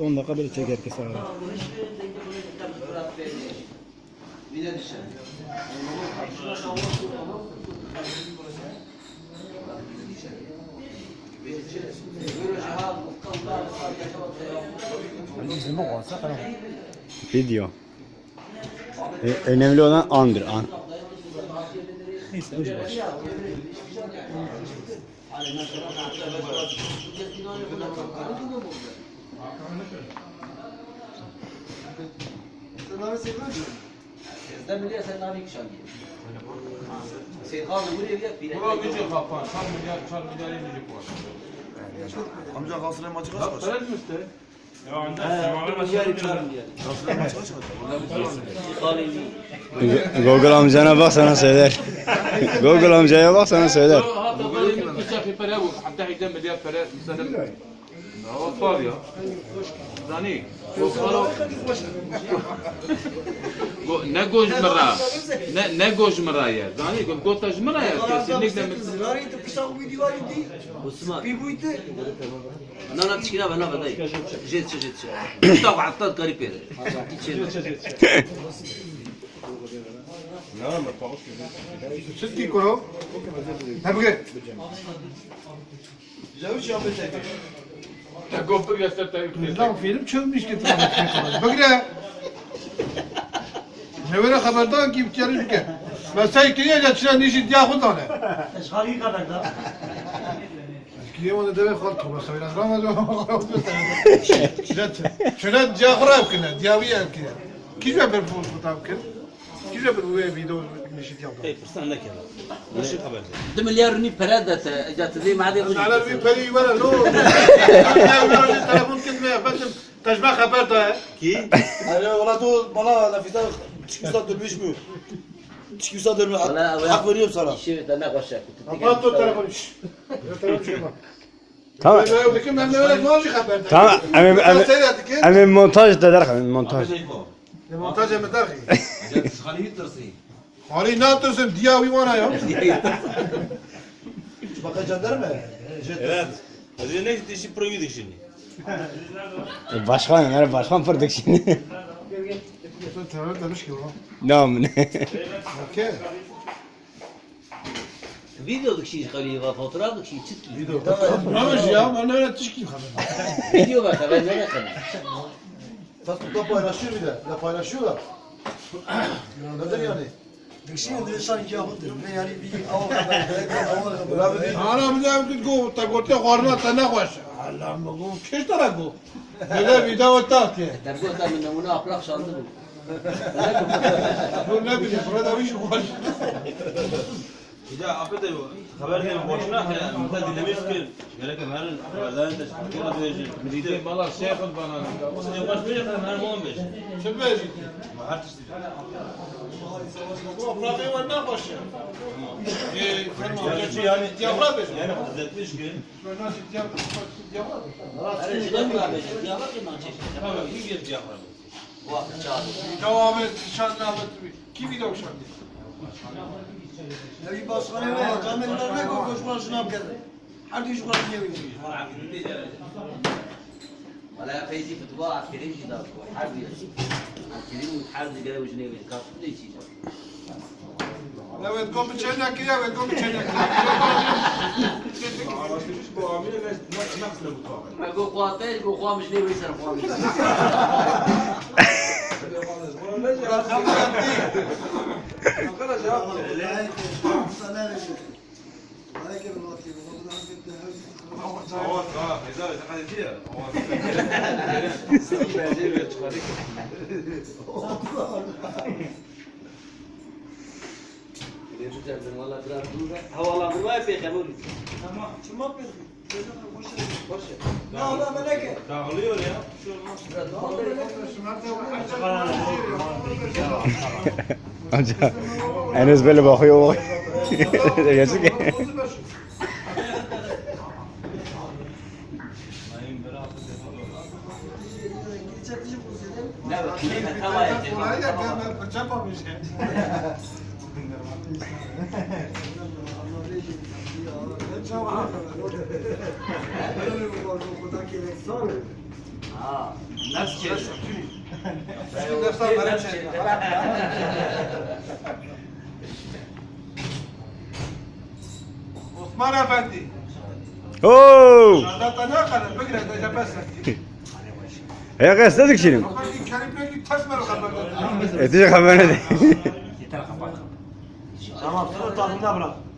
10 dakika böyle çeker ki sağa. Video. E, önemli olan andır, an. Sizden sen abi diye. Sen kaldı buraya gel. Bir Bura gücü kapan. Çar milyar, çar milyar yenilik var. Amca Galatasaray maçı kaç kaç? İşte? Ya. Google amcana bak sana söyler. Google amcaya bak sana söyler perest insanın Havası var ya. Zani. Kokalo. Ne gojmara. Ne ne gojmara ya. Zani kom gota jmara ya. Kesinlikle mi? Zirari te pişak bir divar idi. Osman. Bir buydu. Na na tişkina bana badayı. Jet jet jet. Pişak attat garip yeri. İçeri. No, me puedo Wszystkich kolor? Na brygę. Zavuciam bir tek. Tak kopuk yasa tevkli. Lan film çökmüş ki. Bakın. Nevere haberdan ki bitirin ki. Mesai kiriye geçiren işi diye kudan. Eşhari kadar da. Eskiye onu deve kalktı. Mesela biraz ramaz olmalı. Şöyle diye kurab kine. Diye bir yer kine. Kim yapar bu kutab kine? جوج بدوي بيدو ماشي تيض اي فرصه لك هذا ماشي قبل د مليار ني برادات جات لي ما عاد على في بري ولا نو التليفون كنت ما فهمتش تجمع خبرته كي أنا والله طول والله أنا في تشكيزه دو بيش بو تشكيزه دو حق بريم صراحة شي أنا غشاك كنت التليفون تمام تمام أنا أنا المونتاج ده درخ المونتاج de öyle ne olacak haber de. Tamam. Emin, Ben emin, seyrettik ki. emin montaj da der, emin montaj. Montaj mı der ki? Hali ne yaptırsın diye uyumana ya. Bakın jandarma. Evet. Hadi ne dişi proydu şimdi. E, Başkan, yani başkan fırdık şimdi. Terör demiş ki ne? Okey. Video dışı kali ve fotoğraf dışı çıt ki. Bravo ya ben öyle haber. Video var haber ne kadar. Facebook'ta paylaşıyor bir de. Ya paylaşıyorlar. Neden yani? Şimdi insan yahudur. Ne yani bir av kadar. Av kadar. Ana bize bir go ta gote kharna ta ne hoş. Allah mı go keş tara go. Böyle video ta ki. Tabi da min namuna ahlak şandı bu. Bu ne bileyim burada bir şey var. Ya apete haber de boşuna. Mutlaka dinlemiş ki. Gerek yok. Her haberden de çıkıyor. Diyeceğim. Gidin bala şeyh bana. Sen baş bir yakın her 15. Şüphesiz. Her tişti. Bu problem var ne ya. Eee Yani yani Diyafra beş. yani hazretmiş ki. Nasıl diyafra? Diyafra. Her şeyden mi abi? Ya bak ya çeşit. Tamam iyi geç yapar. Bu çağırdı. Devam et, şan devam et. Kim video şan? Ya bir başkanı ve kamerler ne koşma şuna yapıyor. Hadi iş kuran diye ولا فايزي في طباعة كريم جدا حرب كريم وتحرز كده وجنيه كاف كل شيء Evet, kom içine gir, evet, kom içine gir. ما جو قواتين جو قوام جنيه ويسر قوام Avat ha. Feyza sen hadi ya güzeldir valla biraz bunu da havalandırma yapıyor kabul ediyor. Tamam. Kim yapıyorsun? Boş ver. Boş ver. Ne oldu meleke? Dağılıyor ya. Bir şey olmaz. Amca Enes böyle bakıyor bakıyor. Gerçi ki. Ne var? Ne var? Tamam. Kolay ya. Ben fırça yapamıyorum. Nasıl Bütün dersler bana çekiyor. Osman Efendi. Oo! Şardatta ne kadar? Bir kere de cephesin. Ya kız dedik şimdi. Kerim'den git ters ver o kadar. Edecek haber edin. Tamam, tamam.